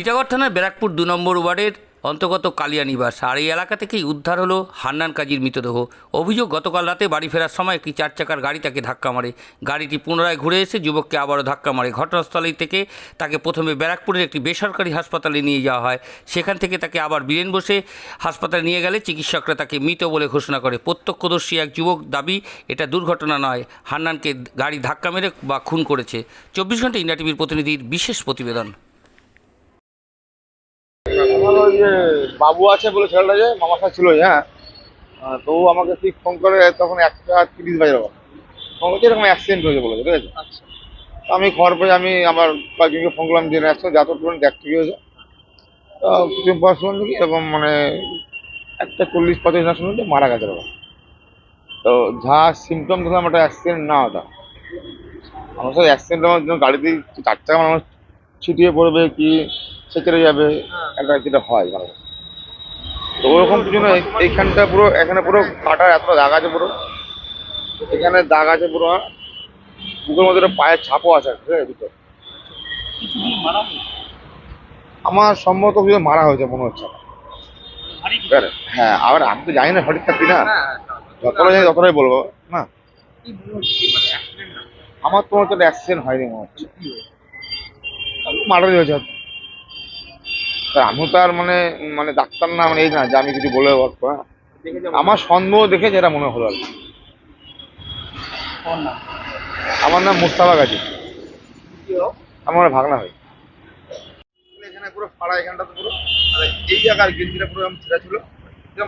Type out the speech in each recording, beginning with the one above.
টিটাগড় থানার ব্যারাকপুর দু নম্বর ওয়ার্ডের অন্তর্গত কালিয়া নিবাস আর এই এলাকা থেকেই উদ্ধার হলো হান্নান কাজীর মৃতদেহ। অভিযোগ, গতকাল রাতে বাড়ি ফেরার সময় একটি চার চাকার গাড়ি তাকে ধাক্কা মারে। গাড়িটি পুনরায় ঘুরে এসে যুবককে আবারও ধাক্কা মারে। ঘটনাস্থলেই থেকে তাকে প্রথমে ব্যারাকপুরের একটি বেসরকারি হাসপাতালে নিয়ে যাওয়া হয়। সেখান থেকে তাকে আবার বীরেন বসে হাসপাতালে নিয়ে গেলে চিকিৎসকরা তাকে মৃত বলে ঘোষণা করে। প্রত্যক্ষদর্শী এক যুবক দাবি, এটা দুর্ঘটনা নয়, হান্নানকে গাড়ি ধাক্কা মেরে বা খুন করেছে। চব্বিশ ঘণ্টা ইন্ডিয়া টিভির প্রতিনিধির বিশেষ প্রতিবেদন। যে বাবু আছে বলে ছেলেটা যে মামার সাথে ছিল হ্যাঁ। তো আমাকে ঠিক ফোন করে তখন একটা তিরিশ বাজে ফোন করছে এরকম অ্যাক্সিডেন্ট হয়েছে বলে ঠিক আছে? তো আমি খবর পেয়ে আমি আমার কয়েকজনকে ফোন করলাম যে একশো যত টুকুন দেখতে কি হয়েছে কিছু পর শুনলাম কি এরকম মানে একটা চল্লিশ পঁচিশ না শুনলাম যে মারা গেছে বাবা তো যা সিমটম দেখলাম একটা অ্যাক্সিডেন্ট না ওটা আমার সাথে অ্যাক্সিডেন্ট আমার জন্য গাড়িতে চার চাকা মানুষ ছিটিয়ে পড়বে কি সেচেরে যাবে একটা যেটা হয় মানে তো ওরকম কিছু না এই- এইখানটা পুরো এখানে পুরো কাটার এত দাগ আছে পুরো। এখানে দাগ আছে পুরো হ্যাঁ। বুকের মধ্যে পায়ের ছাপও আছে ঠিক আছে দুটো আমার সম্ভবত কিছু মারা হয়েছে মনে হচ্ছে। হ্যাঁ আবার আমি তো জানি না সঠিক থাকবি না। যতটা জানি ততটাই বলব না? আমার তোমার তো মনে অ্যাক্সিডেন্ট হয়নি মনে হচ্ছে। মারাই হয়েছে। তা আমিও তো আর মানে মানে ডাক্তার না মানে এই না যে আমি কিছু বলে পারব হ্যাঁ? আমার সন্দেহ দেখে যেটা মনে হলো আর কি। আমার নাম মুস্তাফা গাজী। আমার ভাগনা হয় এখানে পুরো ফাড়া এখানটা তো পুরো আর এই জায়গার গেঞ্জিটা পুরো এরকম ছেঁড়া ছিল।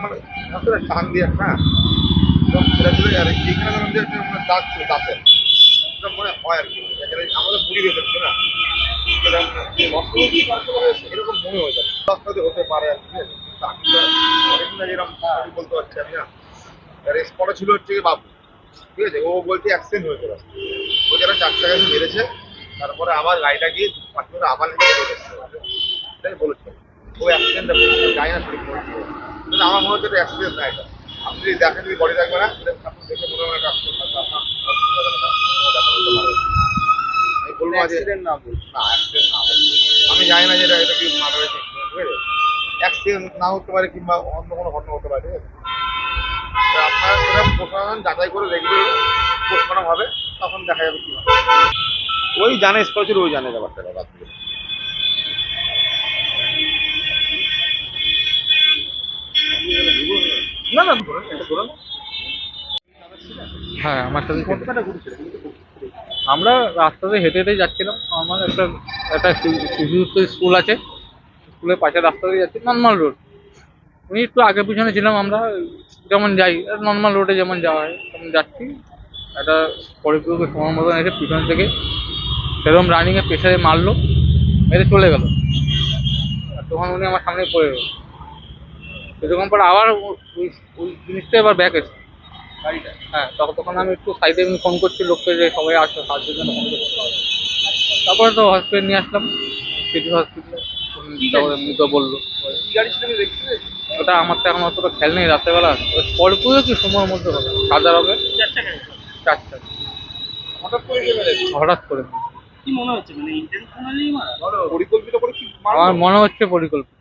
মানে হাতের টান দিয়ে হ্যাঁ? এরকম ছেঁড়া ছিল আর এইখানে মানে দাগ ছিল দাঁতের। মনে হয় আর কি। আমাদের বুড়ি রেখেছে না? এরকম মনে হয়ে রাস্তাতে হতে পারে বলতে পারছি আমি না স্পটে ছিল হচ্ছে বাবু ঠিক আছে ও বলছে অ্যাক্সিডেন্ট হয়েছে। ও যারা চার টাকা মেরেছে তারপরে আবার গাড়িটা গিয়ে পাঁচ মিনিট আবার এটাই বলেছে ও অ্যাক্সিডেন্টটা জানি না ঠিক বলছে আমার মনে হচ্ছে এটা অ্যাক্সিডেন্ট না এটা আপনি যদি দেখেন যদি বডি থাকবে না দেখে মনে হয় accident হয়তো আপনার বলব যে না বল না অ্যাক্সিডেন্ট না বল। আমি জানি না যে এটা এটা কি মারা ঠিক আছে? অ্যাক্সিডেন্ট না হতে পারে কিংবা অন্য কোনো ঘটনা হতে পারে ঠিক আছে? তো আপনার সেটা প্রশাসন যাচাই করে দেখবে পোস্টমর্টম হবে তখন দেখা যাবে কি ওই জানে স্পষ্ট ওই জানে ব্যাপারটা। রাত্রে না না হ্যাঁ আমার সাথে। আমরা রাস্তাতে হেঁটে হেঁটে যাচ্ছিলাম। আমার একটা একটা শি- শিশুযুক্ত স্কুল আছে। স্কুলের পাশে রাস্তা দিয়ে যাচ্ছি নর্মাল রোড উনি একটু আগে পিছনে ছিলাম আমরা, যেমন যাই নর্মাল রোডে যেমন যাওয়া হয়, তেমন যাচ্ছি। একটা পরিপূরকের সময় মতন এসে পিছন থেকে সেরকম রানিংয়ে প্রেশারে মারলো, মেরে চলে গেল। আর তখন উনি আমার সামনে পড়ে গেল সেরকম পর আবার ওই ওই জিনিসটা এবার ব্যাক এসে হ্যাঁ তখন তখন আমি একটু সাইডে এমনি ফোন করছি লোককে যে সবাই আসো সাহায্যের জন্য ফোন করছি। তারপরে তো হসপিটাল নিয়ে আসলাম সিটি হসপিটালে তারপরে মৃত বলল। ওটা আমার তো এখন অতটা খেয়াল নেই রাত্রেবেলা। স্করপিও কি সময়ের মধ্যে হবে? সাদা রঙের? চারটা হঠাৎ করে হঠাৎ করে। কি মনে হচ্ছে? মানে ইন্টেনশনালি পরিকল্পিত করে কি আমার মনে হচ্ছে পরিকল্পিত।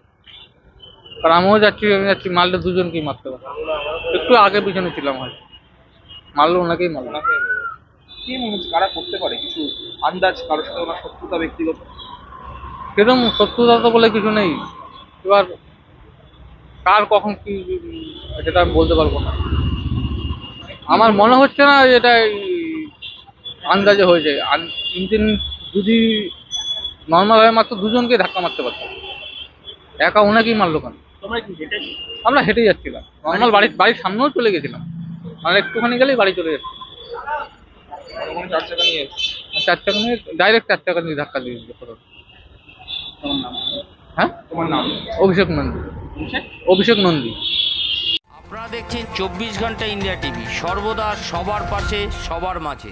কারণ আমিও যাচ্ছি আমি যাচ্ছি মারলে দুজনকেই মারতে পারে একটু আগে পিছনে ছিলাম হয়তো। মারলো ওনাকেই মারলো। কি মনে হচ্ছে কারা করতে পারে? কিছু আন্দাজ কারোর সাথে ওনার শত্রুতা ব্যক্তিগত? সেরকম শত্রুতা তো বলে কিছু নেই। এবার কার কখন কি সেটা আমি বলতে পারব না। আমার মনে হচ্ছে না এটা আন্দাজে হয়ে যায়। ইঞ্জিন যদি নর্মাল হয় মাত্র দুজনকে ধাক্কা মারতে পারতো। একা ওনাকেই মারলো কেন? আমরা হেঁটে যাচ্ছিলাম। নর্মাল বাড়ির বাড়ির সামনেও চলে গেছিলাম। মানে একটুখানি গেলেই বাড়ি চলে যাচ্ছি। চার চাকা নিয়ে চার টাকা নিয়ে ডাইরেক্ট চার টাকা নিয়ে ধাক্কা দিয়ে দিল হ্যাঁ? তোমার নাম? অভিষেক নন্দী। অভিষেক নন্দী। আপনারা দেখছেন চব্বিশ ঘণ্টা ইন্ডিয়া টিভি। সর্বদা সবার পাশে সবার মাঝে।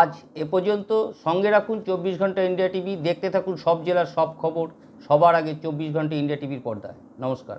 আজ এ পর্যন্ত সঙ্গে রাখুন চব্বিশ ঘণ্টা ইন্ডিয়া টিভি। দেখতে থাকুন সব জেলার সব খবর। সবার আগে চব্বিশ ঘণ্টা ইন্ডিয়া টিভির পর্দায়। নমস্কার।